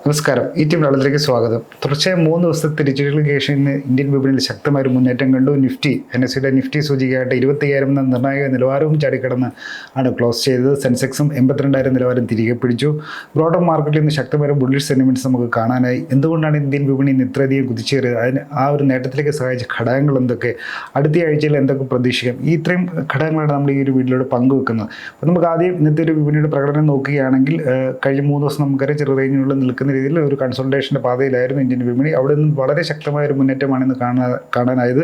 നമസ്കാരം. ഈ ടീം വെള്ളത്തിലേക്ക് സ്വാഗതം. തുടർച്ചയായ മൂന്ന് ദിവസത്തെ തിരിച്ചടികൾക്ക് ശേഷം ഇന്ന് ഇന്ത്യൻ വിപണിയിൽ ശക്തമായ ഒരു മുന്നേറ്റം കണ്ടു. നിഫ്റ്റി എൻ എസ് സിയുടെ നിഫ്റ്റി സൂചികയായിട്ട് ഇരുപത്തയ്യായിരം എന്ന നിർണായക നിലവാരവും ചാടിക്കടന്ന് ആണ് ക്ലോസ് ചെയ്തത്. സെൻസെക്സും എൺപത്തിരണ്ടായിരം നിലവാരം തിരികെ പിടിച്ചു. ബ്രോഡർ മാർക്കറ്റിൽ നിന്ന് ശക്തമായ ബുള്ളിഷ് സെന്റിമെന്റ്സ് നമുക്ക് കാണാനായി. എന്തുകൊണ്ടാണ് ഇന്ത്യൻ വിപണി ഇന്ന് ഇത്രയധികം കുതിച്ചേറിയത്? അതിന് ആ ഒരു നേട്ടത്തിലേക്ക് സഹായിച്ച ഘടകങ്ങൾ എന്തൊക്കെ? അടുത്ത ആഴ്ചയിൽ എന്തൊക്കെ പ്രതീക്ഷിക്കാം? ഈ ഇത്രയും ഘടകങ്ങളാണ് നമ്മൾ ഈ ഒരു വീട്ടിലൂടെ പങ്കുവെക്കുന്നത്. അപ്പോൾ നമുക്ക് ആദ്യം ഇന്നത്തെ ഒരു വിപണിയുടെ പ്രകടനം നോക്കുകയാണെങ്കിൽ കഴിഞ്ഞ മൂന്ന് ദിവസം നമുക്കറിയാം ചെറു റേഞ്ചിനുള്ളിൽ നിൽക്കുന്ന രീതിയിൽ ഒരു കൺസൾട്ടേഷന്റെ പാതയിലായിരുന്നു ഇന്ത്യൻ വിപണി. അവിടെ നിന്ന് വളരെ ശക്തമായ ഒരു മുന്നേറ്റമാണ് ഇന്ന് കാണാ കാണാനായത്.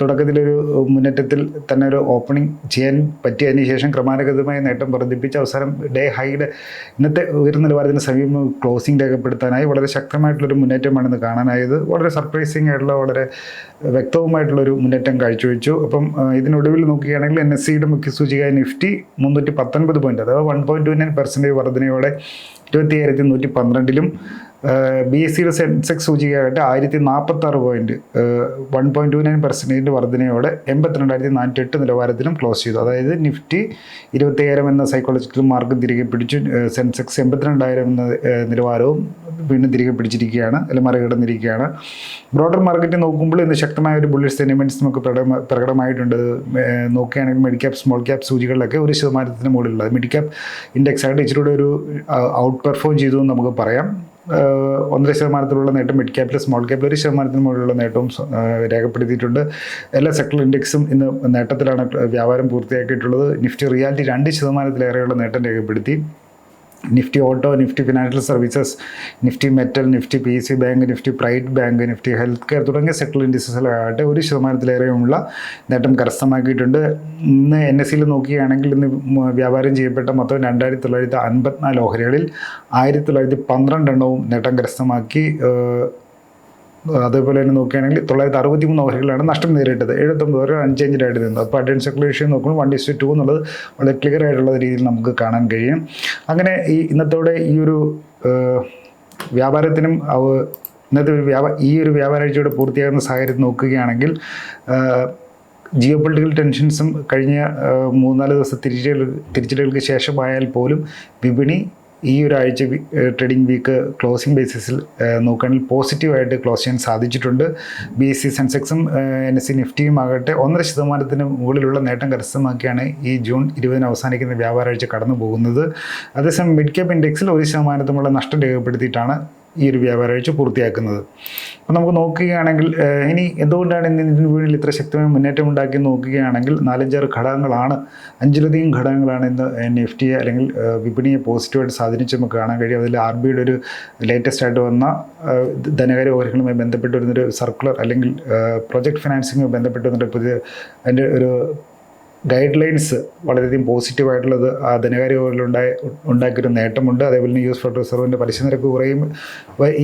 തുടക്കത്തിലൊരു മുന്നേറ്റത്തിൽ തന്നെ ഒരു ഓപ്പണിംഗ് ചെയ്യാൻ പറ്റിയതിന് ശേഷം ക്രമാനുഗതമായ നേട്ടം വർദ്ധിപ്പിച്ച് അവസാനം ഡേ ഹൈയുടെ ഇന്നത്തെ ഉയർന്ന നിലവാരത്തിന് സമീപം ക്ലോസിംഗ് രേഖപ്പെടുത്താനായി വളരെ ശക്തമായിട്ടുള്ളൊരു മുന്നേറ്റമാണ് ഇന്ന് കാണാനായത്. വളരെ സർപ്രൈസിംഗ് ആയിട്ടുള്ള വളരെ വ്യക്തവുമായിട്ടുള്ളൊരു മുന്നേറ്റം കാഴ്ചവെച്ചു. അപ്പം ഇതിനൊടുവിൽ നോക്കുകയാണെങ്കിൽ എൻ എസ് സിയുടെ മുഖ്യ സൂചിക നിഫ്റ്റി മുന്നൂറ്റി പത്തൊൻപത് പോയിന്റ് അഥവാ one point two nine percentage വർധനയോടെ ഇരുപത്തി ആയിരത്തി നൂറ്റി പന്ത്രണ്ടിലും ബി എസ് സിയുടെ സെൻസെക്സ് സൂചികയായിട്ട് ആയിരത്തി നാൽപ്പത്തി ആറ് point one point two nine പെർസെന്റേജിന്റെ വർധനയോടെ എൺപത്തിരണ്ടായിരത്തി നാനൂറ്റി എട്ട് നിലവാരത്തിലും ക്ലോസ് ചെയ്തു. അതായത് നിഫ്റ്റി ഇരുപത്തയ്യായിരം എന്ന സൈക്കോളജിക്കൽ മാർക്ക് തിരികെ പിടിച്ചു സെൻസെക്സ് എൺപത്തിരണ്ടായിരം എന്ന നിലവാരവും വീണ്ടും തിരികെ പിടിച്ചിരിക്കുകയാണ് അല്ലെങ്കിൽ മറികടന്നിരിക്കുകയാണ്. ബ്രോഡർ മാർക്കറ്റ് നോക്കുമ്പോൾ ഇന്ന് ശക്തമായ ഒരു ബുള്ളിഷ് സെന്റിമെന്റ്സ് നമുക്ക് പ്രകടമ- പ്രകടമായിട്ടുണ്ട്. നോക്കുകയാണെങ്കിൽ മിഡ് ക്യാപ് സ്മോൾ ക്യാപ് സൂചികളിലൊക്കെ ഒരു ശതമാനത്തിന് മുകളിലുള്ളത്. മിഡ് ക്യാപ് ഇൻഡെക്സ് ആയിട്ട് ഇച്ചിരി ഒരു ഔട്ട് പെർഫോം ചെയ്തു എന്ന് നമുക്ക് പറയാം. ഒന്നര ശതമാനത്തിലുള്ള നേട്ടം മിഡ് ക്യാപ്പിൽ സ്മോൾ ക്യാപ്പിൽ ഒരു ശതമാനത്തിന് മുകളിലുള്ള നേട്ടവും രേഖപ്പെടുത്തിയിട്ടുണ്ട്. എല്ലാ സെക്ടർ ഇൻഡെക്സും ഇന്ന് നേട്ടത്തിലാണ് വ്യാപാരം പൂർത്തിയാക്കിയിട്ടുള്ളത്. നിഫ്റ്റി റിയാലിറ്റി രണ്ട് ശതമാനത്തിലേറെയുള്ള നേട്ടം രേഖപ്പെടുത്തി. Nifty auto Nifty financial services Nifty metal Nifty P C bank Nifty private bank Nifty health care തുടങ്ങിയ സെക്ടർ ഇൻഡസ്ട്രീസിലാകട്ടെ ഒരു ശതമാനത്തിലേറെയുമുള്ള നേട്ടം കരസ്ഥമാക്കിയിട്ടുണ്ട്. ഇന്ന് എൻ എസ് സിയിൽ നോക്കുകയാണെങ്കിൽ ഇന്ന് വ്യാപാരം ചെയ്യപ്പെട്ട മൊത്തം രണ്ടായിരത്തി തൊള്ളായിരത്തി അൻപത്തിനാല് ഓഹരികളിൽ ആയിരത്തി തൊള്ളായിരത്തി പന്ത്രണ്ട് എണ്ണവും നേട്ടം കരസ്ഥമാക്കി അതേപോലെ തന്നെ നോക്കുകയാണെങ്കിൽ തൊള്ളായിരത്തി അറുപത്തി മൂന്ന് ഓവറുകളാണ് നഷ്ടം നേരിട്ടത്. എഴുപത്തൊമ്പത് ഓവർ അൺചേഞ്ചായിട്ട് നിന്നത്. അപ്പോൾ അഡ്വൻ സർക്കുലേഷൻ നോക്കുമ്പോൾ വൺ ഇസ്റ്റു ടു എന്നുള്ളത് വളരെ ക്ലിയർ ആയിട്ടുള്ള രീതിയിൽ നമുക്ക് കാണാൻ കഴിയും. അങ്ങനെ ഈ ഇന്നത്തോടെ ഈ ഒരു വ്യാപാരത്തിനും ഇന്നത്തെ ഒരു വ്യാപാര ഈ ഒരു വ്യാപാരാഴ്ചയോടെ പൂർത്തിയാകുന്ന സാഹചര്യം നോക്കുകയാണെങ്കിൽ ജിയോ പൊളിറ്റിക്കൽ ടെൻഷൻസും കഴിഞ്ഞ മൂന്നാൽ ദിവസം തിരിച്ചടികൾ തിരിച്ചടികൾക്ക് ശേഷമായാൽ പോലും വിപണി ഈ ഒരാഴ്ച ട്രേഡിംഗ് വീക്ക് ക്ലോസിംഗ് ബേസിസിൽ നോക്കുകയാണെങ്കിൽ പോസിറ്റീവായിട്ട് ക്ലോസ് ചെയ്യാൻ സാധിച്ചിട്ടുണ്ട്. ബി എസ് സി സെൻസെക്സും എൻ എസ് സി നിഫ്റ്റിയും ആകട്ടെ ഒന്നര ശതമാനത്തിന് മുകളിലുള്ള നേട്ടം കരസ്ഥമാക്കിയാണ് ഈ ജൂൺ ഇരുപതിന് അവസാനിക്കുന്ന വ്യാപാരാഴ്ച കടന്നു പോകുന്നത് അതേസമയം മിഡ് ക്യാപ് ഇൻഡെക്സിൽ ഒരു ശതമാനത്തുമുള്ള നഷ്ടം രേഖപ്പെടുത്തിയിട്ടാണ് ഈ ഒരു വ്യാപാരാഴ്ച പൂർത്തിയാക്കുന്നത്. അപ്പോൾ നമുക്ക് നോക്കുകയാണെങ്കിൽ ഇനി എന്തുകൊണ്ടാണ് ഇന്ത്യൻ വിപണിയിൽ ഇത്ര ശക്തമായ മുന്നേറ്റം ഉണ്ടാക്കി നോക്കുകയാണെങ്കിൽ നാലഞ്ചാറ് ഘടകങ്ങളാണ് അഞ്ചിലധികം ഘടകങ്ങളാണ് ഇന്ന് നിഫ്റ്റിയെ അല്ലെങ്കിൽ ഏഹ്, വിപണിയെ പോസിറ്റീവായിട്ട് സ്വാധീനിച്ച് നമുക്ക് കാണാൻ കഴിയും. അതിൽ ആർ ബിയുടെ ഒരു ലേറ്റസ്റ്റ് ആയിട്ട് വന്ന ധനകാര്യ ഓഹരികളുമായി ബന്ധപ്പെട്ട് വരുന്നൊരു സർക്കുലർ അല്ലെങ്കിൽ പ്രൊജക്ട് ഫിനാൻസിങ്ങുമായി ബന്ധപ്പെട്ട് വരുന്നൊരു പുതിയ അതിന്റെ ഒരു ഗൈഡ് ലൈൻസ് വളരെയധികം പോസിറ്റീവായിട്ടുള്ളത് ആ ധനകാര്യ ഓഹരിയിലുണ്ടായ ഉണ്ടാക്കിയൊരു നേട്ടമുണ്ട്. അതേപോലെ തന്നെ യു എസ് ഫെഡറൽ റിസർവിന്റെ പലിശ നിരക്ക് കുറയും.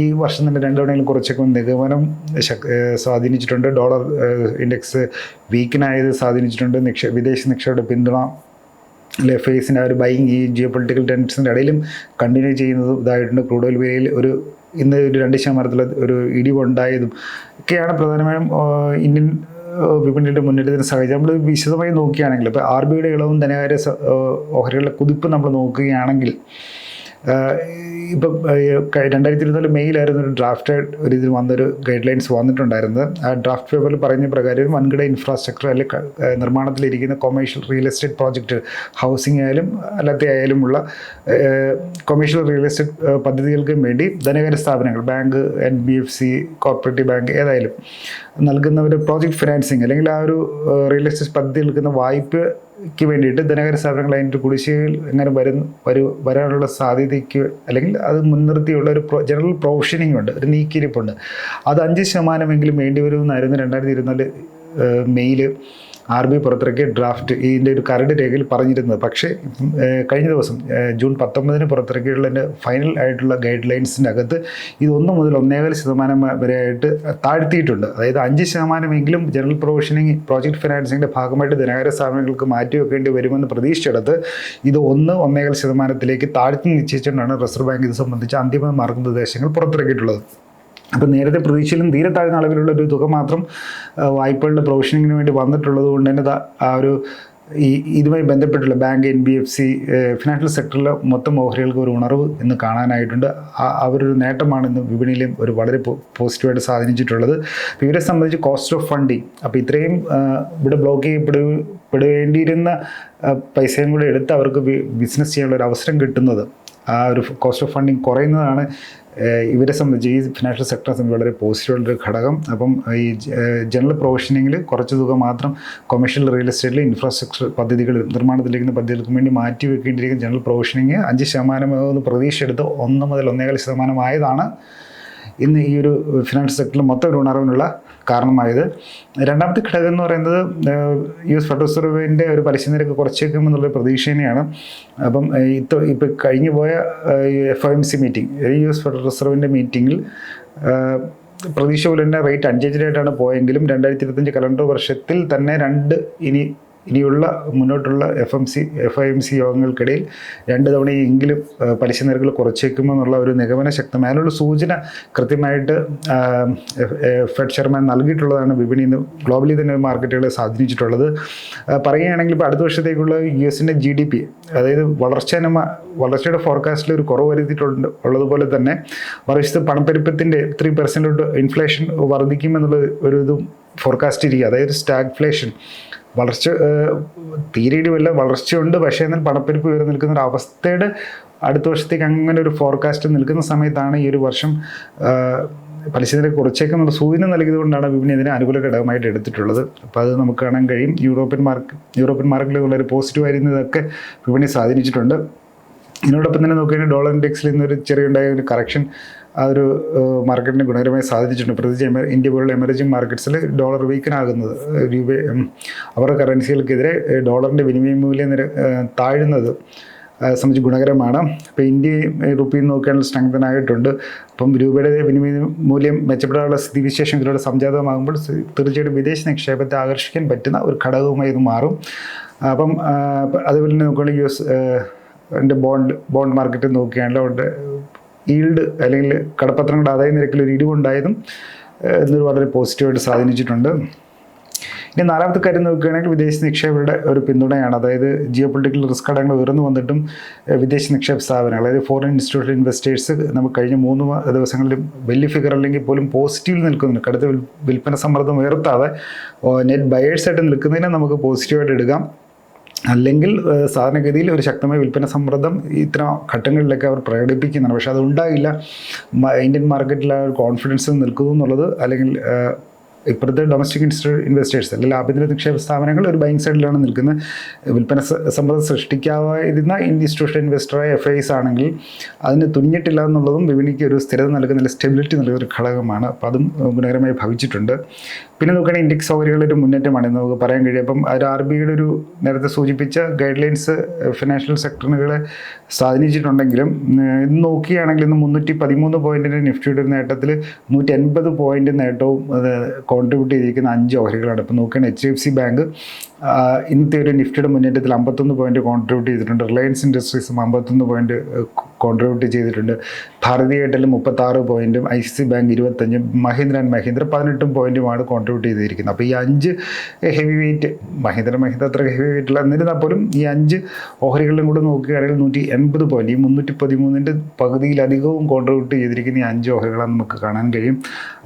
ഈ വർഷം തന്നെ രണ്ട് തവണയും കുറച്ചൊക്കെ നിഗമനം സ്വാധീനിച്ചിട്ടുണ്ട്. ഡോളർ ഇൻഡെക്സ് വീക്കിനായത് സ്വാധീനിച്ചിട്ടുണ്ട്. നിക്ഷേ വിദേശ നിക്ഷേപയുടെ പിന്തുണ അല്ലെ ഫേസിന്റെ ആ ഒരു ബൈങ് ഈ ജിയോ പൊളിറ്റിക്കൽ ടെൻഷന്റെ ഇടയിലും കണ്ടിന്യൂ ചെയ്യുന്നതും ഇതായിട്ടുണ്ട്. ക്രൂഡ് ഓയിൽ വിലയിൽ ഒരു ഇന്ന് ഒരു രണ്ട് ശതമാനത്തിലുള്ള ഒരു ഇടിവുണ്ടായതും ഒക്കെയാണ് പ്രധാനമായും ഇന്ത്യൻ വിപണിയുടെ മുന്നേറ്റത്തിന് സാഹചര്യം നമ്മൾ വിശദമായി നോക്കുകയാണെങ്കിൽ ഇപ്പോൾ ആർ ബിയുടെ ഇളവും ധനകാര്യ ഓഹരികളുടെ കുതിപ്പ് നമ്മൾ നോക്കുകയാണെങ്കിൽ ഇപ്പം രണ്ടായിരത്തി ഇരുപത്തിനാല് മെയ്യിലായിരുന്നു ഒരു ഡ്രാഫ്റ്റ് ഒരു ഇതിൽ വന്നൊരു ഗൈഡ് ലൈൻസ് വന്നിട്ടുണ്ടായിരുന്നത്. ആ ഡ്രാഫ്റ്റ് പേപ്പറിൽ പറഞ്ഞ പ്രകാരം വൻകിട ഇൻഫ്രാസ്ട്രക്ചർ അല്ലെങ്കിൽ നിർമ്മാണത്തിലിരിക്കുന്ന commercial real estate project housing ആയാലും അല്ലാത്ത ആയാലുമുള്ള കൊമേഴ്ഷ്യൽ റിയൽ എസ്റ്റേറ്റ് പദ്ധതികൾക്കും വേണ്ടി ധനകാര്യ സ്ഥാപനങ്ങൾ bank N B F C cooperative bank ഏതായാലും നൽകുന്ന ഒരു പ്രോജക്റ്റ് ഫിനാൻസിങ് അല്ലെങ്കിൽ ആ ഒരു റിയൽ എസ്റ്റേറ്റ് പദ്ധതി നിൽക്കുന്ന വായ്പയ്ക്ക് വേണ്ടിയിട്ട് ധനകാര്യ സ്ഥാപനങ്ങൾ അതിന്റെ കുടിശ്ശികയിൽ എങ്ങനെ വരും വരു വരാനുള്ള സാധ്യതയ്ക്ക് അല്ലെങ്കിൽ അത് മുൻനിർത്തിയുള്ള ഒരു ജനറൽ പ്രൊവിഷനിങ് ഉണ്ട് ഒരു നീക്കിരിപ്പുണ്ട് അത് അഞ്ച് ശതമാനമെങ്കിലും വേണ്ടി വരുമെന്നായിരുന്നു രണ്ടായിരത്തി ഇരുപത്തിനാല് മെയ്യിൽ ആർ ബി പുറത്തിറക്കിയ ഡ്രാഫ്റ്റ് ഇതിന്റെ ഒരു കരട് രേഖയിൽ പറഞ്ഞിരുന്നത്. പക്ഷേ കഴിഞ്ഞ ദിവസം ജൂൺ പത്തൊമ്പതിന് പുറത്തിറക്കിയുള്ളതിന്റെ ഫൈനൽ ആയിട്ടുള്ള ഗൈഡ് ലൈൻസിന്റെ അകത്ത് ഇത് ഒന്ന് മുതൽ ഒന്നേകാൽ ശതമാനം വരെയായിട്ട് താഴ്ത്തിയിട്ടുണ്ട്. അതായത് അഞ്ച് ശതമാനമെങ്കിലും ജനറൽ പ്രൊവിഷനിങ് പ്രോജക്റ്റ് ഫിനാൻസിങ്ങിന്റെ ഭാഗമായിട്ട് ധനകാര്യ സ്ഥാപനങ്ങൾക്ക് മാറ്റിവെക്കേണ്ടി വരുമെന്ന് പ്രതീക്ഷിച്ചെടുത്ത് ഇത് ഒന്ന് ഒന്നേകാൽ ശതമാനത്തിലേക്ക് താഴ്ത്തി നിശ്ചയിച്ചുകൊണ്ടാണ് റിസർവ് ബാങ്ക് ഇത് സംബന്ധിച്ച് അന്തിമ മാർഗനിർദ്ദേശങ്ങൾ പുറത്തിറക്കിയിട്ടുള്ളത്. അപ്പോൾ നേരത്തെ പ്രതീക്ഷയിലും തീരെ താഴ്ന്ന അളവിലുള്ള ഒരു തുക മാത്രം വായ്പകളുടെ പ്രൊവിഷനിങ്ങിന് വേണ്ടി വന്നിട്ടുള്ളത് കൊണ്ട് തന്നെ ആ ഒരു ഈ ഇതുമായി ബന്ധപ്പെട്ടുള്ള bank N B F C financial സെക്ടറിലെ മൊത്തം ഓഹരികൾക്ക് ഒരു ഉണർവ് എന്ന് കാണാനായിട്ടുണ്ട്. അവരൊരു നേട്ടമാണ് ഇന്ന് വിപണിയിലും ഒരു വളരെ പോസിറ്റീവായിട്ട് സ്വാധീനിച്ചിട്ടുള്ളത്. ഇവരെ സംബന്ധിച്ച് കോസ്റ്റ് ഓഫ് ഫണ്ടിങ് അപ്പോൾ ഇത്രയും ഇവിടെ ബ്ലോക്ക് ചെയ്യപ്പെടുക പെടേണ്ടിയിരുന്ന ആ, പൈസയും കൂടെ എടുത്ത് അവർക്ക് ബിസിനസ് ചെയ്യാനുള്ള ഒരു അവസരം കിട്ടുന്നത് ആ ഒരു കോസ്റ്റ് ഓഫ് ഫണ്ടിങ് കുറയുന്നതാണ് ഇവരെ സംബന്ധിച്ച് ഈ ഫിനാൻഷ്യൽ സെക്ടറെ സംബന്ധിച്ച് വളരെ പോസിറ്റീവുള്ളൊരു ഘടകം. അപ്പം ഈ ജനറൽ പ്രൊവിഷനിങ്ങിൽ കുറച്ച് തുക മാത്രം കൊമേഴ്ഷ്യൽ റിയൽ എസ്റ്റേറ്റിൽ ഇൻഫ്രാസ്ട്രക്ചർ പദ്ധതികൾ നിർമ്മാണത്തിലേക്കുന്ന പദ്ധതികൾക്ക് വേണ്ടി മാറ്റി വെക്കേണ്ടിയിരിക്കുന്ന ജനറൽ പ്രൊവിഷനിങ് അഞ്ച് ശതമാനം പ്രതീക്ഷ എടുത്ത് ഒന്ന് മുതൽ ഒന്നേകാൽ ശതമാനമായതാണ് ഇന്ന് ഈ ഒരു ഫിനാൻഷ്യൽ സെക്ടറിൽ മൊത്തം ഒരു ഉണർവിനുള്ള കാരണമായത്. രണ്ടാമത്തെ ഘടകം എന്ന് പറയുന്നത് യു എസ് ഫെഡറൽ റിസർവിന്റെ ഒരു പലിശ നിരക്ക് കുറച്ചേക്കും എന്നുള്ളൊരു പ്രതീക്ഷ തന്നെയാണ്. അപ്പം ഇത്ത ഇപ്പോൾ കഴിഞ്ഞു പോയ F O M C meeting U S federal റിസർവിന്റെ മീറ്റിങ്ങിൽ പ്രതീക്ഷ പോലെ തന്നെ റേറ്റ് അൺചേഞ്ചഡായിട്ടാണ് പോയെങ്കിലും രണ്ടായിരത്തി ഇരുപത്തഞ്ച് കലണ്ടർ വർഷത്തിൽ തന്നെ രണ്ട് ഇനി ഇനിയുള്ള മുന്നോട്ടുള്ള F M C F I M C യോഗങ്ങൾക്കിടയിൽ രണ്ട് തവണയെങ്കിലും പലിശ നിരക്കുകൾ കുറച്ചേക്കുമെന്നുള്ള ഒരു നിഗമന ശക്തമായ അതിനുള്ള സൂചന കൃത്യമായിട്ട് ഫെഡ് ചെയർമാൻ നൽകിയിട്ടുള്ളതാണ്. വിപണി ഇന്ന് ഗ്ലോബലി തന്നെ മാർക്കറ്റുകളെ സ്വാധീനിച്ചിട്ടുള്ളത്. പറയുകയാണെങ്കിൽ ഇപ്പോൾ അടുത്ത വർഷത്തേക്കുള്ള യു എസിന്റെ ജി ഡി പി അതായത് വളർച്ച വളർച്ചയുടെ ഫോർകാസ്റ്റിൽ ഒരു കുറവ് വരുത്തിയിട്ടുണ്ട്. ഉള്ളതുപോലെ തന്നെ മറുവശത്ത് പണപ്പെരുപ്പത്തിന്റെ ത്രീ പെർസെന്റോട്ട് ഇൻഫ്ലേഷൻ വർദ്ധിക്കുമെന്നുള്ള ഒരു ഇതും ഫോർകാസ്റ്റ് ഇരിക്കുക. അതായത് സ്റ്റാഗ്ഫ്ലേഷൻ വളർച്ച തീരെ ഇടിവല്ല വളർച്ചയുണ്ട്. പക്ഷേ എന്നാൽ പണപ്പെരുപ്പ് ഉയർന്നു നിൽക്കുന്ന ഒരു അവസ്ഥയുടെ അടുത്ത വർഷത്തേക്ക് അങ്ങനെ ഒരു ഫോർകാസ്റ്റ് നിൽക്കുന്ന സമയത്താണ് ഈ ഒരു വർഷം പലിശ നിരക്ക് കുറച്ചേക്കെന്നുള്ള സൂചന നൽകിയതുകൊണ്ടാണ് വിപണി ഇതിനെ അനുകൂല ഘടകമായിട്ട് എടുത്തിട്ടുള്ളത്. അപ്പോൾ അത് നമുക്ക് കാണാൻ കഴിയും. യൂറോപ്യൻ മാർക്ക് യൂറോപ്യൻ മാർക്കറ്റിൽ ഒരു പോസിറ്റീവ് ആയിരുന്നതൊക്കെ വിപണി സ്വാധീനിച്ചിട്ടുണ്ട്. ഇതിനോടൊപ്പം തന്നെ നോക്കുകയാണെങ്കിൽ ഡോളർ ഇൻഡെക്സിൽ ഇന്നൊരു ചെറിയ ഉണ്ടായ ഒരു കറക്ഷൻ ആ ഒരു മാർക്കറ്റിന് ഗുണകരമായി സാധിച്ചിട്ടുണ്ട്. പ്രത്യേകിച്ച് ഇന്ത്യ പോലുള്ള എമർജിംഗ് മാർക്കറ്റ്സിൽ ഡോളർ വീക്കനാകുന്നത് രൂപ അവരുടെ കറൻസികൾക്കെതിരെ ഡോളറിന്റെ വിനിമയ മൂല്യം നിര താഴുന്നത് സംബന്ധിച്ച് ഗുണകരമാണ്. അപ്പോൾ ഇന്ത്യയും റുപ്പിയും നോക്കുകയാണെങ്കിൽ സ്ട്രെങ്തൻ ആയിട്ടുണ്ട്. അപ്പം രൂപയുടെ വിനിമയ മൂല്യം മെച്ചപ്പെടാനുള്ള സ്ഥിതിവിശേഷം ഇതിലൂടെ സംജാതമാകുമ്പോൾ തീർച്ചയായിട്ടും വിദേശ നിക്ഷേപത്തെ ആകർഷിക്കാൻ പറ്റുന്ന ഒരു ഘടകവുമായി ഇത് മാറും. അപ്പം അതുപോലെ തന്നെ നോക്കുകയാണെങ്കിൽ U S bond bond market നോക്കുകയാണെങ്കിൽ അവിടെ ഈൽഡ് അല്ലെങ്കിൽ കടപ്പത്രങ്ങളുടെ ആദായ നിരക്കിൽ ഒരു ഇടിവുണ്ടായതും എന്നൊരു വളരെ പോസിറ്റീവായിട്ട് സ്വാധീനിച്ചിട്ടുണ്ട്. ഇനി നാലാമത്തെ കാര്യം നോക്കുകയാണെങ്കിൽ വിദേശ നിക്ഷേപകരുടെ ഒരു പിന്തുണയാണ്. അതായത് ജിയോ പൊളിറ്റിക്കൽ റിസ്ക് ഘടകങ്ങൾ ഉയർന്നു വന്നിട്ടും വിദേശ നിക്ഷേപ സ്ഥാപനങ്ങൾ അതായത് ഫോറിൻ ഇൻസ്റ്റിറ്റ്യൂഷണൽ ഇൻവെസ്റ്റേഴ്സ് നമ്മൾ കഴിഞ്ഞ മൂന്ന് ദിവസങ്ങളിലും വലിയ ഫിഗർ അല്ലെങ്കിൽ പോലും പോസിറ്റീവിൽ നിൽക്കുന്നുണ്ട്. കടുത്ത വിൽ- വിൽപ്പന സമ്മർദ്ദം ഉയർത്താതെ നെറ്റ് ബയേഴ്സായിട്ട് നിൽക്കുന്നതിനെ നമുക്ക് പോസിറ്റീവായിട്ട് എടുക്കാം. അല്ലെങ്കിൽ സാധാരണഗതിയിൽ ഒരു ശക്തമായ വിൽപ്പന സമ്മർദ്ദം ഇത്തരം ഘട്ടങ്ങളിലൊക്കെ അവർ പ്രകടിപ്പിക്കുന്നുണ്ട് പക്ഷേ അതുണ്ടാകില്ല ഇന്ത്യൻ മാർക്കറ്റിൽ ആ ഒരു കോൺഫിഡൻസ് നിൽക്കുന്നു എന്നുള്ളത് അല്ലെങ്കിൽ ഇപ്പോഴത്തെ ഡൊമസ്റ്റിക് ഇൻവെസ്റ്റേഴ്സ് അല്ലെങ്കിൽ ആഭ്യന്തര നിക്ഷേപ സ്ഥാപനങ്ങൾ ഒരു ബൈങ് സൈഡിലാണ് നിൽക്കുന്നത്. വിൽപ്പന സമ്മർദ്ദം സൃഷ്ടിക്കാതിരുന്ന ഇൻസ്റ്റിറ്റ്യൂഷൻ ഇൻവെസ്റ്ററായ എഫ് ഐസ് ആണെങ്കിൽ അതിന് തുനിഞ്ഞിട്ടില്ല എന്നുള്ളതും വിപണിക്ക് ഒരു സ്ഥിരത നൽകുന്ന സ്റ്റെബിലിറ്റി നൽകുന്ന ഒരു ഘടകമാണ്. അപ്പോൾ അതും ഗുണകരമായി ഭവിച്ചിട്ടുണ്ട്. പിന്നെ നോക്കുകയാണെങ്കിൽ ഇൻഡെക്സ് ഓഹരികളുടെ ഒരു മുന്നേറ്റമാണ് നമുക്ക് പറയാൻ കഴിയും. അപ്പം അത് ആർ ബിയുടെ ഒരു നേരത്തെ സൂചിപ്പിച്ച ഗൈഡ് ലൈൻസ് ഫിനാൻഷ്യൽ സെക്ടറുകളെ സ്വാധീനിച്ചിട്ടുണ്ടെങ്കിലും ഇത് നോക്കുകയാണെങ്കിൽ ഇന്ന് മുന്നൂറ്റി പതിമൂന്ന് പോയിന്റിന്റെ നിഫ്റ്റിയുടെ ഒരു നേട്ടത്തിൽ നൂറ്റി എൺപത് പോയിന്റ് നേട്ടവും കോൺട്രിബ്യൂട്ട് ചെയ്തിരിക്കുന്ന അഞ്ച് ഓഹരികളാണ്. ഇപ്പം നോക്കുകയാണെങ്കിൽ എച്ച് എഫ് സി ബാങ്ക് ഇന്നത്തെ ഒരു നിഫ്റ്റിയുടെ മുന്നേറ്റത്തിൽ അമ്പത്തൊന്ന് പോയിന്റ് കോൺട്രിബ്യൂട്ട് ചെയ്തിട്ടുണ്ട്. റിലയൻസ് ഇൻഡസ്ട്രീസും അമ്പത്തൊന്ന് പോയിന്റ് കോൺട്രിബ്യൂട്ട് ചെയ്തിട്ടുണ്ട്. ഭാരതി എയർടെൽ മുപ്പത്താറ് പോയിന്റും ഐ സി സി ബാങ്ക് ഇരുപത്തഞ്ചും മഹീന്ദ്ര ആൻഡ് മഹീന്ദ്ര പതിനെട്ടും പോയിന്റുമാണ് കോൺട്രിബ്യൂട്ട് ചെയ്തിരിക്കുന്നത്. അപ്പോൾ ഈ അഞ്ച് ഹെവി വെയിറ്റ് മഹീന്ദ്ര മഹീന്ദ്ര അത്ര ഹെവി വെയിറ്റ് അല്ല. എന്നിരുന്നാൽ പോലും ഈ അഞ്ച് ഓഹരികളിലും കൂടെ നോക്കുകയാണെങ്കിൽ നൂറ്റി എൺപത് പോയിന്റ് ഈ മുന്നൂറ്റി പതിമൂന്നിന്റെ പകുതിയിലധികവും കോൺട്രിബ്യൂട്ട് ചെയ്തിരിക്കുന്ന ഈ അഞ്ച് ഓഹരികളാണ് നമുക്ക് കാണാൻ കഴിയും.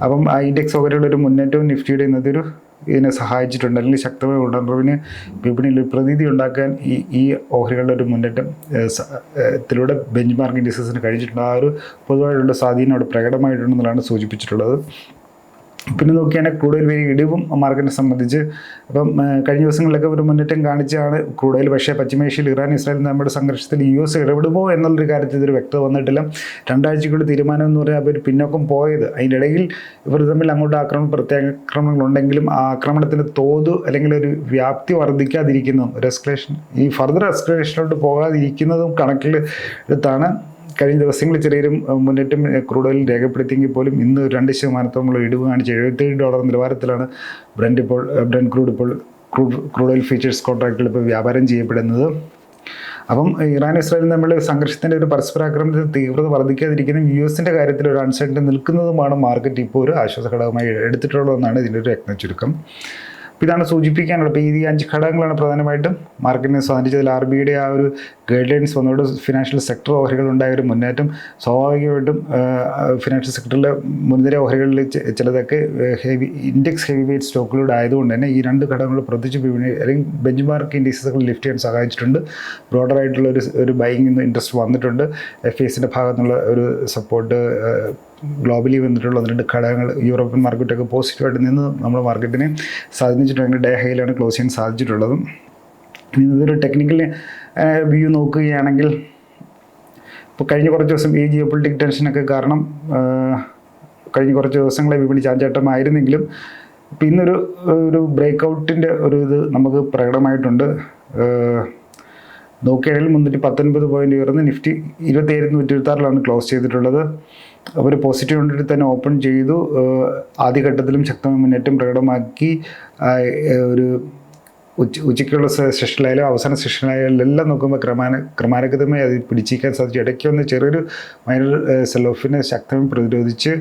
അപ്പം ആ ഇൻഡെക്സ് ഓഹരികളുടെ ഒരു മുന്നേറ്റവും നിഫ്റ്റിയുടെ ഇന്നത്തെ ഒരു ഇതിനെ സഹായിച്ചിട്ടുണ്ട് അല്ലെങ്കിൽ ശക്തമായ ഉണർവിന് വിപണിയിൽ പ്രതീതി ഉണ്ടാക്കാൻ ഈ ഈ ഓഹരികളുടെ ഒരു മുന്നേറ്റം ത്തിലൂടെ ബെഞ്ച് മാർക്ക് ഇൻഡസ്ട്രീസിന് കഴിഞ്ഞിട്ടുണ്ട്. ആ ഒരു പൊതുവായിട്ടുള്ള സ്വാധീനം അവിടെ പ്രകടമായിട്ടുണ്ടെന്നുള്ളതാണ് സൂചിപ്പിച്ചിട്ടുള്ളത്. പിന്നെ നോക്കിയാണെങ്കിൽ ഓയിൽ വലിയ ഇടിവും മാർക്കറ്റിനെ സംബന്ധിച്ച്. അപ്പം കഴിഞ്ഞ ദിവസങ്ങളിലൊക്കെ ഒരു മുന്നേറ്റം കാണിച്ചാണ് ഓയിൽ പക്ഷേ പശ്ചിമേഷ്യയിൽ ഇറാൻ ഇസ്രായേൽ നമ്മുടെ സംഘർഷത്തിൽ യു എസ് ഇടപെടുമോ എന്നുള്ളൊരു കാര്യത്തിൽ ഇതൊരു വ്യക്തത വന്നിട്ടില്ല. രണ്ടാഴ്ചക്കുള്ള തീരുമാനം എന്ന് പറഞ്ഞാൽ അവർ പിന്നോക്കം പോയത്. അതിന്റെ ഇടയിൽ ഇവർ തമ്മിൽ അങ്ങോട്ട് ആക്രമണം പ്രത്യാക്രമണങ്ങളുണ്ടെങ്കിലും ആ ആക്രമണത്തിന്റെ തോത് അല്ലെങ്കിൽ ഒരു വ്യാപ്തി വർദ്ധിക്കാതിരിക്കുന്നതും ഒരു എസ്കലേഷൻ ഈ ഫർദർ എസ്കലേഷനിലോട്ട് പോകാതിരിക്കുന്നതും കണക്കിൽ എടുത്താണ് കഴിഞ്ഞ ദിവസങ്ങളിൽ ചെറിയൊരു മുന്നേറ്റം ക്രൂഡ് ഓയിൽ രേഖപ്പെടുത്തിയെങ്കിൽ പോലും ഇന്ന് രണ്ട് ശതമാനത്തോളം ഇടിവ് കാണിച്ച് എഴുപത്തേഴ് ഡോളർ നിലവാരത്തിലാണ് ബ്രൻഡ് ഇപ്പോൾ ബ്രൻഡ് ക്രൂഡ് ഇപ്പോൾ ക്രൂഡ് ക്രൂഡ് ഓയിൽ ഫീച്ചേഴ്സ് കോൺട്രാക്റ്റുകൾ ഇപ്പോൾ വ്യാപാരം ചെയ്യപ്പെടുന്നത്. അപ്പം ഇറാൻ ഇസ്രായേലും തമ്മിലുള്ള സംഘർഷത്തിന്റെ ഒരു പരസ്പരാക്രമണത്തിൽ തീവ്രത വർദ്ധിക്കാതിരിക്കുന്നതും യു എസിന്റെ കാര്യത്തിൽ ഒരു അൺസർട്ടൻ നിൽക്കുന്നതുമാണ് മാർക്കറ്റ് ഇപ്പോൾ ഒരു ആശ്വാസ ഘടകമായി എടുത്തിട്ടുള്ളതെന്നാണ് ഇതിന്റെ ഒരു രത്ന ചുരുക്കം അപ്പോൾ ഇതാണ് സൂചിപ്പിക്കാനുള്ളത് ഇപ്പോൾ ഈ അഞ്ച് ഘടകങ്ങളാണ് പ്രധാനമായിട്ടും മാർക്കറ്റിനെ സ്വാധീനിച്ചതിൽ ആർ ബിയുടെ ആ ഒരു ഗൈഡ് ലൈൻസ് വന്നതോട് ഫിനാൻഷ്യൽ സെക്ടർ ഓഹരികളുണ്ടായ ഒരു മുന്നേറ്റം. സ്വാഭാവികമായിട്ടും ഫിനാൻഷ്യൽ സെക്ടറിലെ മുൻനിര ഓഹരികളിൽ ചിലതൊക്കെ ഹെവി ഇൻഡെക്സ് ഹെവി വെയിറ്റ് സ്റ്റോക്കുകളുടെ ആയതുകൊണ്ട് തന്നെ ഈ രണ്ട് ഘടകങ്ങൾ പ്രത്യേകിച്ച് വിപണി അല്ലെങ്കിൽ ബെഞ്ച് മാർക്ക് ഇൻഡെക്സുകൾ ലിഫ്റ്റ് ചെയ്യാൻ സഹായിച്ചിട്ടുണ്ട്. ബ്രോഡർ ആയിട്ടുള്ള ഒരു ഒരു ബൈങ് ഇൻട്രസ്റ്റ് വന്നിട്ടുണ്ട്. എഫ് എസിന്റെ ഭാഗത്തുനിന്നുള്ള ഒരു സപ്പോർട്ട് ഗ്ലോബലി വന്നിട്ടുള്ള ഒന്ന് രണ്ട് ഘടകങ്ങൾ യൂറോപ്യൻ മാർക്കറ്റൊക്കെ പോസിറ്റീവായിട്ട് നിന്ന് നമ്മൾ മാർക്കറ്റിനെ സ്വാധീനിച്ചിട്ടുണ്ട് ഡേ ഹൈയിലാണ് ക്ലോസ് ചെയ്യാൻ സാധിച്ചിട്ടുള്ളതും. ഇനി ഇതൊരു ടെക്നിക്കൽ വ്യൂ നോക്കുകയാണെങ്കിൽ ഇപ്പോൾ കഴിഞ്ഞ കുറച്ച് ദിവസം ഈ ജിയോ പൊളിറ്റിക് ടെൻഷനൊക്കെ കാരണം കഴിഞ്ഞ കുറച്ച് ദിവസങ്ങളെ വിപണി ചാഞ്ചാട്ടമായിരുന്നെങ്കിലും ഇപ്പം ഇന്നൊരു ഒരു ബ്രേക്ക് ഔട്ടിന്റെ ഒരു ഇത് നമുക്ക് പ്രകടമായിട്ടുണ്ട്. നോക്കിയാണെങ്കിൽ മുന്നൂറ്റി പത്തൊൻപത് പോയിന്റ് ഉയർന്ന് നിഫ്റ്റി ഇരുപത്തിയേഴ് നൂറ്റി ഇരുപത്താറിലാണ് ക്ലോസ് ചെയ്തിട്ടുള്ളത്. അവർ പോസിറ്റീവ് കണ്ടിട്ട് തന്നെ ഓപ്പൺ ചെയ്തു. ആദ്യഘട്ടത്തിലും ശക്തമായ മുന്നേറ്റം പ്രകടമാക്കി. ഒരു ഉച്ച ഉച്ചയ്ക്കുള്ള സെഷനിലായാലും അവസാന സെഷനിലായാലും എല്ലാം നോക്കുമ്പോൾ ക്രമാന ക്രമാനുഗതമായി അത് പിടിച്ചിരിക്കാൻ സാധിച്ചു. ഇടയ്ക്ക് വന്ന് ചെറിയൊരു മൈനർ സെൽ ഓഫിനെ ശക്തമായി പ്രതിരോധിച്ച്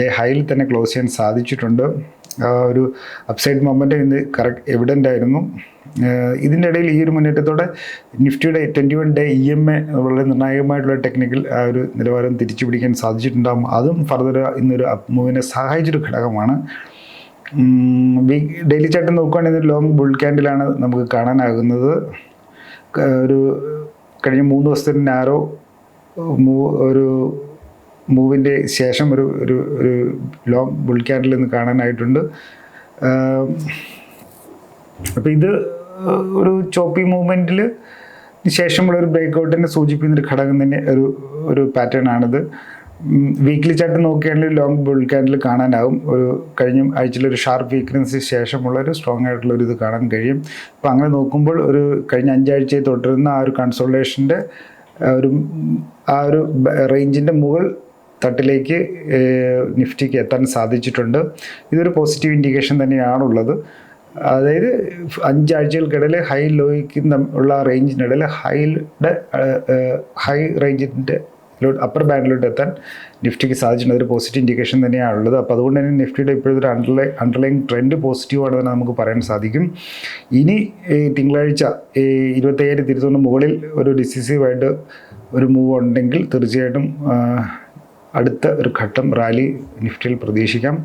ഡേ ഹൈയിൽ തന്നെ ക്ലോസ് ചെയ്യാൻ സാധിച്ചിട്ടുണ്ട്. ആ ഒരു അപ്സൈഡ് മൊമെന്റ് ഇന്ന് കറക്റ്റ് എവിഡന്റ് ആയിരുന്നു. ഇതിന്റെ ഇടയിൽ ഈ ഒരു മുന്നേറ്റത്തോടെ നിഫ്റ്റിയുടെ twenty one day E M A വളരെ നിർണായകമായിട്ടുള്ള ടെക്നിക്കൽ ആ ഒരു നിലവാരം തിരിച്ചു പിടിക്കാൻ സാധിച്ചിട്ടുണ്ടാകും അതും ഫർദർ ഇന്നൊരു അപ്പ് മൂവിനെ സഹായിച്ചൊരു ഘടകമാണ്. ഡെയിലി ചാർട്ട് നോക്കുകയാണെങ്കിൽ ലോങ് ബുൾ ക്യാൻഡിലാണ് നമുക്ക് കാണാനാകുന്നത്. ഒരു കഴിഞ്ഞ മൂന്ന് ദിവസത്തിന് നാരോ ഒരു മൂവിന്റെ ശേഷം ഒരു ഒരു ഒരു ലോങ് ബുൾ ക്യാൻഡിൽ നിന്ന് കാണാനായിട്ടുണ്ട്. അപ്പോൾ ഇത് ഒരു ചോപ്പി മൂവ്മെന്റിൽ ശേഷമുള്ള ഒരു ബ്രേക്ക് ഔട്ടിനെ സൂചിപ്പിക്കുന്ന ഒരു ഘടകം തന്നെ ഒരു ഒരു പാറ്റേൺ ആണിത്. വീക്ക്ലി ചാർട്ട് നോക്കുകയാണെങ്കിൽ ലോങ് ബുൾ ക്യാൻഡിൽ കാണാനാവും. ഒരു കഴിഞ്ഞ ആഴ്ചയിൽ ഒരു ഷാർപ്പ് വീക്ക്നസ് ശേഷമുള്ള ഒരു സ്ട്രോങ് ആയിട്ടുള്ള ഒരു ഇത് കാണാൻ കഴിയും. അപ്പോൾ അങ്ങനെ നോക്കുമ്പോൾ ഒരു കഴിഞ്ഞ അഞ്ചാഴ്ചയെ തുടരുന്ന ആ ഒരു കൺസോൾട്ടേഷന്റെ ഒരു ആ ഒരു റേഞ്ചിന്റെ മുകൾ തട്ടിലേക്ക് നിഫ്റ്റിക്ക് എത്താൻ സാധിച്ചിട്ടുണ്ട്. ഇതൊരു പോസിറ്റീവ് ഇൻഡിക്കേഷൻ തന്നെയാണുള്ളത്. അതായത് അഞ്ചാഴ്ചകൾക്കിടയിൽ ഹൈ ലോയ്ക്ക് ഉള്ള റേഞ്ചിനിടയിൽ ഹൈയുടെ ഹൈ റേഞ്ചിന്റെ അപ്പർ ബാൻഡിലോട്ട് എത്താൻ നിഫ്റ്റിക്ക് സാധിച്ചിട്ടുണ്ട്. ഒരു പോസിറ്റീവ് ഇൻഡിക്കേഷൻ തന്നെയാണ് ഉള്ളത് അപ്പോൾ അതുകൊണ്ട് തന്നെ നിഫ്റ്റിയുടെ ഇപ്പോഴത്തെ ഒരു അണ്ടർലൈ അണ്ടർലൈൻ ട്രെൻഡ് പോസിറ്റീവാണെന്ന് തന്നെ നമുക്ക് പറയാൻ സാധിക്കും. ഇനി തിങ്കളാഴ്ച ഇരുപത്തയ്യായിരത്തി ഇരുപത്തൊന്ന് മുകളിൽ ഒരു ഡിസിസീവായിട്ട് ഒരു മൂവ് ഉണ്ടെങ്കിൽ തീർച്ചയായിട്ടും അടുത്ത ഒരു ഘട്ടം റാലി നിഫ്റ്റിയിൽ പ്രതീക്ഷിക്കാം.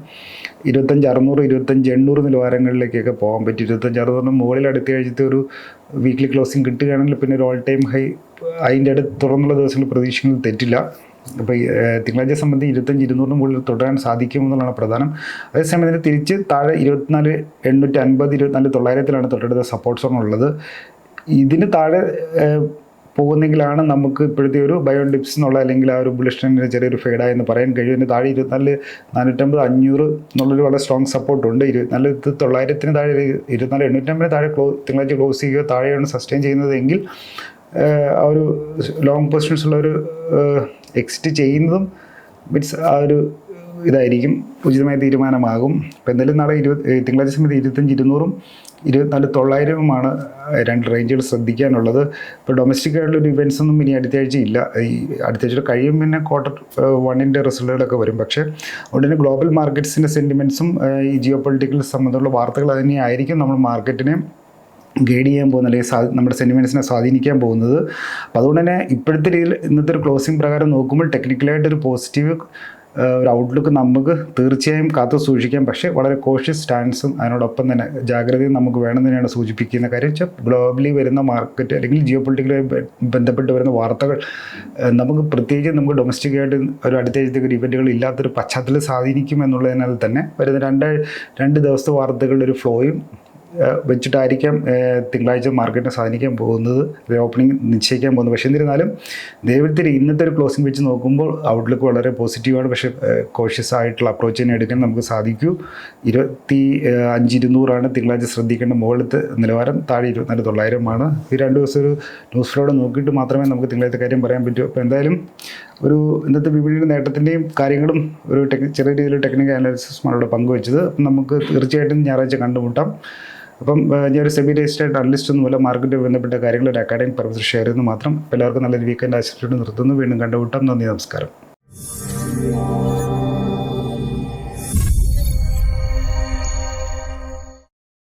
ഇരുപത്തഞ്ച് അറുന്നൂറ് ഇരുപത്തഞ്ച് എണ്ണൂറ് നിലവാരങ്ങളിലേക്കൊക്കെ പോകാൻ പറ്റും. ഇരുപത്തഞ്ച് അറുന്നൂറിന് മുകളിൽ അടുത്ത ആഴ്ചത്തെ ഒരു വീക്ക്ലി ക്ലോസിംഗ് കിട്ടുകയാണെങ്കിൽ പിന്നെ ഒരു ഓൾ ടൈം ഹൈ അതിന്റെ അടുത്ത് തുടർന്നുള്ള ദിവസങ്ങൾ പ്രതീക്ഷിക്കുന്നത് തെറ്റില്ല. അപ്പോൾ തിങ്കളാഴ്ച സംബന്ധിച്ച് ഇരുപത്തഞ്ച് ഇരുന്നൂറിന് മുകളിൽ തുടരാൻ സാധിക്കുമെന്നുള്ളതാണ് പ്രധാനം. അതേസമയം ഇതിന് തിരിച്ച് താഴെ ഇരുപത്തിനാല് എണ്ണൂറ്റി അൻപത് ഇരുപത്തിനാല് തൊള്ളായിരത്തിലാണ് തൊട്ടടുത്ത സപ്പോർട്ട് സോൺ ഉള്ളത്. ഇതിന് താഴെ പോകുന്നെങ്കിലാണ് നമുക്ക് ഇപ്പോഴത്തെ ഒരു ബയോ ഡിപ്സ് എന്നുള്ള അല്ലെങ്കിൽ ആ ഒരു ബുള്ളിഷ് ട്രെൻഡിന്റെ ചെറിയൊരു ഫേഡായി എന്ന് പറയാൻ കഴിയും. അതിന് താഴെ ഇരുപത്തിനാല് നാനൂറ്റമ്പത് അഞ്ഞൂറ് എന്നുള്ളൊരു വളരെ സ്ട്രോങ് സപ്പോർട്ടുണ്ട് ഇരുപത്തിനാല് ഇത് തൊള്ളായിരത്തിന് താഴെ ഇരുപത്തിനാല് എണ്ണൂറ്റമ്പതിന് താഴെ ക്ലോ തിങ്കളാഴ്ച ക്ലോസ് ചെയ്യുകയോ താഴെയാണ് സസ്റ്റെയിൻ ചെയ്യുന്നതെങ്കിൽ ആ ഒരു ലോങ് പൊസിഷൻസ് ഉള്ള ഒരു എക്സിറ്റ് ചെയ്യുന്നതും മീൻസ് ആ ഒരു ഇതായിരിക്കും. ഉചിതമായ തീരുമാനമാകും. അപ്പോൾ എന്തായാലും നാളെ ഇരുപത് തിങ്കളാഴ്ച സമയത്ത് ഇരുപത്തഞ്ച് ഇരുന്നൂറും ഇരുപത്തിനാല് തൊള്ളായിരവുമാണ് രണ്ട് റേഞ്ചുകൾ ശ്രദ്ധിക്കാനുള്ളത്. ഇപ്പോൾ ഡൊമസ്റ്റിക് ആയിട്ടുള്ള ഒരു ഇവന്റ്സ് ഒന്നും ഇനി അടുത്ത ആഴ്ച ഇല്ല ഈ അടുത്ത ആഴ്ച കഴിയും പിന്നെ ക്വാർട്ടർ വണ്ണിന്റെ റിസൾട്ടുകളൊക്കെ വരും. പക്ഷേ അതുകൊണ്ട് തന്നെ ഗ്ലോബൽ മാർക്കറ്റ്സിന്റെ സെന്റിമെന്റ്സും ഈ ജിയോ പൊളിറ്റിക്കൽ സംബന്ധമുള്ള വാർത്തകൾ ആയിരിക്കും നമ്മൾ മാർക്കറ്റിനെ ഗൈഡ് ചെയ്യാൻ പോകുന്നത് അല്ലെങ്കിൽ സ്വാ- നമ്മുടെ സെന്റിമെന്റ്സിനെ സ്വാധീനിക്കാൻ പോകുന്നത്. അപ്പോൾ അതുകൊണ്ട് തന്നെ ഇപ്പോഴത്തെ രീതിയിൽ ഇന്നത്തെ ഒരു ക്ലോസിംഗ് പ്രകാരം നോക്കുമ്പോൾ ടെക്നിക്കലായിട്ടൊരു പോസിറ്റീവ് ഒരു ഔട്ട്ലുക്ക് നമുക്ക് തീർച്ചയായും കാത്തു സൂക്ഷിക്കാം. പക്ഷേ വളരെ കോഷ്യസ് സ്റ്റാൻസും അതിനോടൊപ്പം തന്നെ ജാഗ്രതയും നമുക്ക് വേണം തന്നെയാണ് സൂചിപ്പിക്കുന്ന കാര്യം. വെച്ചാൽ ഗ്ലോബലി വരുന്ന മാർക്കറ്റ് അല്ലെങ്കിൽ ജിയോ പൊളിറ്റിക്കലുമായി ബന്ധപ്പെട്ട് വരുന്ന വാർത്തകൾ നമുക്ക് പ്രത്യേകിച്ച് നമുക്ക് ഡൊമസ്റ്റിക് ആയിട്ട് ഒരു അടുത്തേക്ക് ഒരു ഇവന്റുകൾ ഇല്ലാത്തൊരു പശ്ചാത്തലം സ്വാധീനിക്കും എന്നുള്ളതിനാൽ തന്നെ വരുന്ന രണ്ട് രണ്ട് ദിവസത്തെ വാർത്തകളുടെ ഒരു ഫ്ലോയും വെച്ചിട്ടായിരിക്കാം തിങ്കളാഴ്ച മാർക്കറ്റിനെ സ്വാധീനിക്കാൻ പോകുന്നത് ഓപ്പണിംഗ് നിശ്ചയിക്കാൻ പോകുന്നത്. പക്ഷേ എന്നിരുന്നാലും ദൈവത്തിൽ ഇന്നത്തെ ഒരു ക്ലോസിംഗ് വെച്ച് നോക്കുമ്പോൾ ഔട്ട്ലുക്ക് വളരെ പോസിറ്റീവാണ് പക്ഷേ കോഷ്യസ് ആയിട്ടുള്ള അപ്രോച്ച് തന്നെ എടുക്കാൻ നമുക്ക് സാധിക്കൂ. ഇരുപത്തി അഞ്ച് ഇരുന്നൂറാണ് തിങ്കളാഴ്ച ശ്രദ്ധിക്കേണ്ട മുകളിലത്തെ നിലവാരം. താഴെ ഇരുപത്തിനാല് തൊള്ളായിരമാണ്. ഈ രണ്ട് ദിവസം ഒരു ന്യൂസ് ഫ്ലോഡ് നോക്കിയിട്ട് മാത്രമേ നമുക്ക് തിങ്കളാഴ്ച കാര്യം പറയാൻ പറ്റൂ. അപ്പോൾ എന്തായാലും ഒരു ഇന്നത്തെ വിപണിയുടെ നേട്ടത്തിന്റെയും കാര്യങ്ങളും ഒരു ടെക് ചെറിയ രീതിയിൽ ടെക്നിക്കൽ അനാലിസിസുമാണ് ഇവിടെ പങ്കുവച്ചത്. നമുക്ക് തീർച്ചയായിട്ടും ഞായറാഴ്ച കണ്ടുമുട്ടാം. അപ്പം ഞാൻ ഒരു സെമി രജിസ്റ്റേഡ് അനലിസ്റ്റ് ഒന്നുമല്ല മാർക്കറ്റ് ബന്ധപ്പെട്ട കാര്യങ്ങൾ ഒരു അക്കാഡമിക് പർപ്പസ് ഷെയർ ചെയ്യുന്നു മാത്രം. എല്ലാവർക്കും നല്ലൊരു വീക്കെൻഡ് ആശംസിച്ചുകൊണ്ട് നിർത്തുന്നു. വീണ്ടും കണ്ടുമുട്ടാം. നന്ദി നമസ്കാരം.